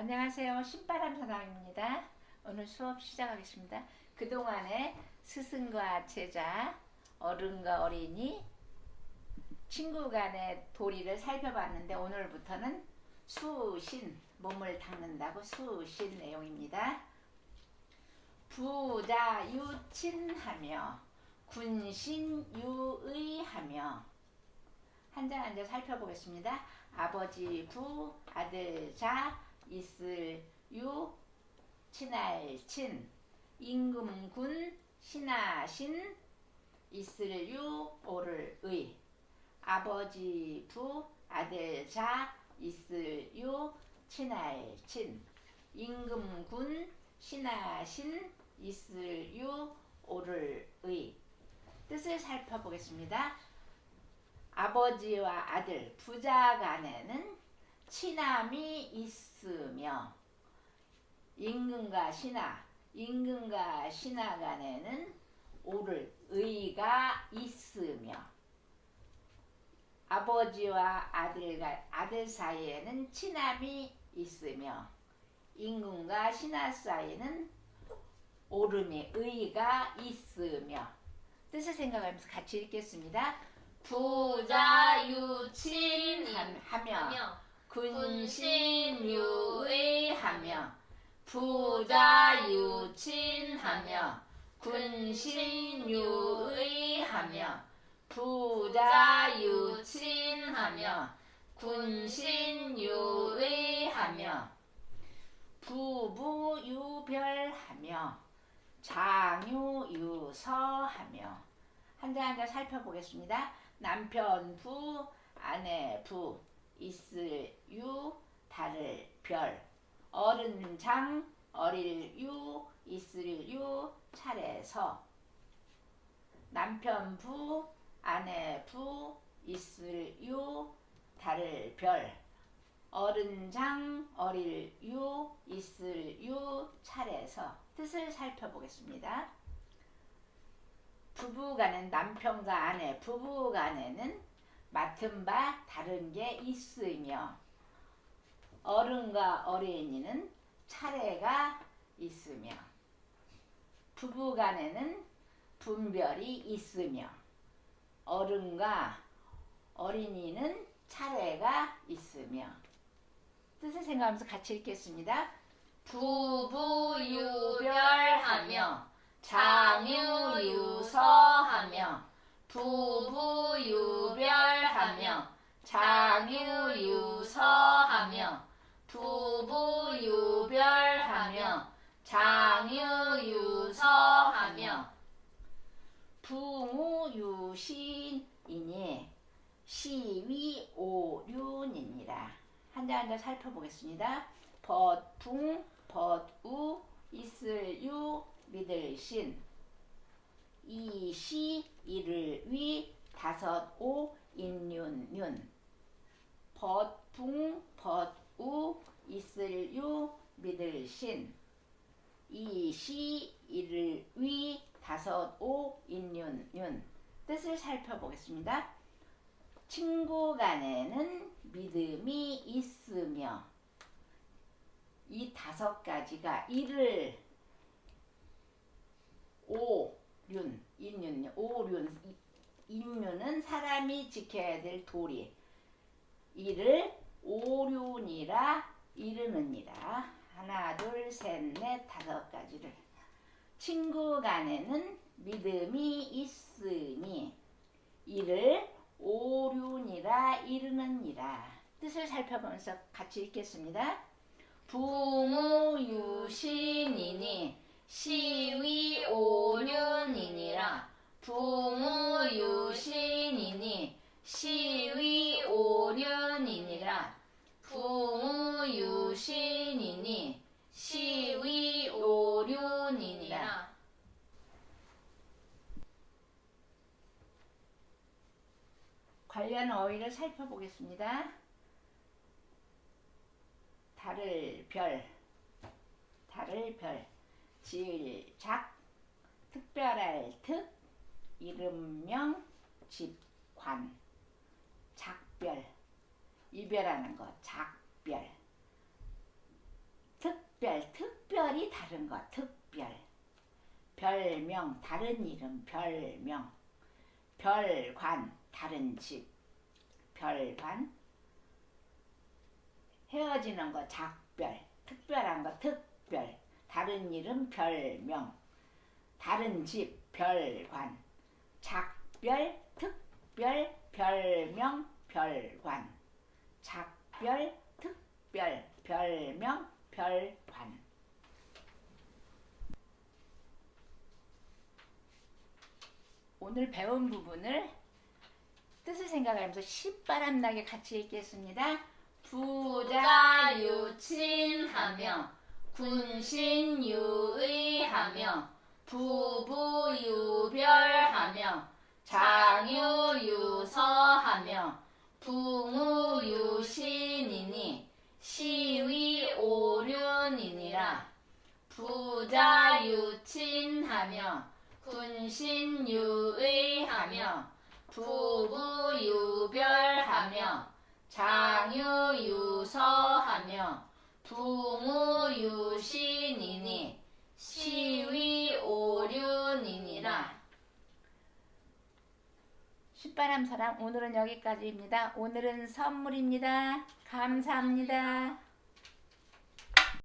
안녕하세요. 신바람 사랑입니다. 오늘 수업 시작하겠습니다. 그동안에 스승과 제자, 어른과 어린이, 친구 간의 도리를 살펴봤는데 오늘부터는 수신, 몸을 닦는다고 수신 내용입니다. 부자 유친하며 군신 유의하며 한장 한장 살펴보겠습니다. 아버지 부, 아들 자, 있을 유, 친할 친, 임금군, 신하신, 있을 유, 오를 의. 아버지 부, 아들 자, 있을 유, 친할 친, 임금군, 신하신, 있을 유, 오를 의. 뜻을 살펴보겠습니다. 아버지와 아들, 부자 간에는 친함이 있으며 임금과 신하, 임금과 신하 간에는 오를 의가 있으며 아버지와 아들과 아들 사이에는 친함이 있으며 임금과 신하 사이에는 오름의 의가 있으며 뜻을 생각하면서 같이 읽겠습니다. 부자 유친하며 하며 군신유의하며 부자유친하며 군신유의하며 부자유친하며 군신유의하며 부부유별하며 장유유서하며 한 장 한 장 살펴보겠습니다. 남편 부, 아내 부, 있을 유, 다를 별, 어른 장, 어릴 유, 있을 유, 차례서. 남편 부, 아내 부, 있을 유, 다를 별, 어른 장, 어릴 유, 있을 유, 차례서. 뜻을 살펴보겠습니다. 부부간은 남편과 아내, 부부간에는 맡은 바 다른 게 있으며 어른과 어린이는 차례가 있으며 부부간에는 분별이 있으며 어른과 어린이는 차례가 있으며 뜻을 생각하면서 같이 읽겠습니다. 부부유별하며 장유유서하며 부부유별하며 장유유서하며 부부유별하며 장유유서하며. 부무유신이니 시위오륜이니라. 한장한장 살펴보겠습니다. 벗붕 벗우 있을유 믿을신. 이시 이를 위 다섯 오 인윤윤 벗붕 벗우 있을유 믿을신. 이시 이를 위 다섯 오 인윤 윤. 뜻을 살펴보겠습니다. 친구 간에는 믿음이 있으며 이 다섯 가지가 이를 오륜 인윤 오륜 이- 인윤은 사람이 지켜야 될 도리 이를 오륜이라 이르느니라. 하나 둘 셋 넷 다섯 가지를. 친구 간에는 믿음이 있으니 이를 오륜이라 이르느니라. 뜻을 살펴보면서 같이 읽겠습니다. 부무 유신이니 시위 오륜이니라. 부 부무유신이니 시위오륜이니라 관련 어휘를 살펴보겠습니다. 달을 별, 달을 별, 지을 작, 특별할 특, 이름명, 집 관, 작별, 이별하는 것, 작별. 특별 특별히 다른 것 특별. 별명 다른 이름 별명. 별관 다른 집. 별관. 헤어지는 거 작별. 특별한 거 특별. 다른 이름 별명. 다른 집 별관. 작별 특별 별명 별관. 작별 특별 별명 별관 오늘 배운 부분을 뜻을 생각하면서 시바람 나게 같이 읽겠습니다. 부자 부자 유친하며 군신 유의하며 부부 유별하며 장유 유서하며 부무 유신이니 시위오륜이니라 부자유친하며 군신유의하며 부부유별하며 장유유서하며 부무유신이니 시위오륜이니라 신바람 사랑 오늘은 여기까지입니다. 오늘은 선물입니다. 감사합니다.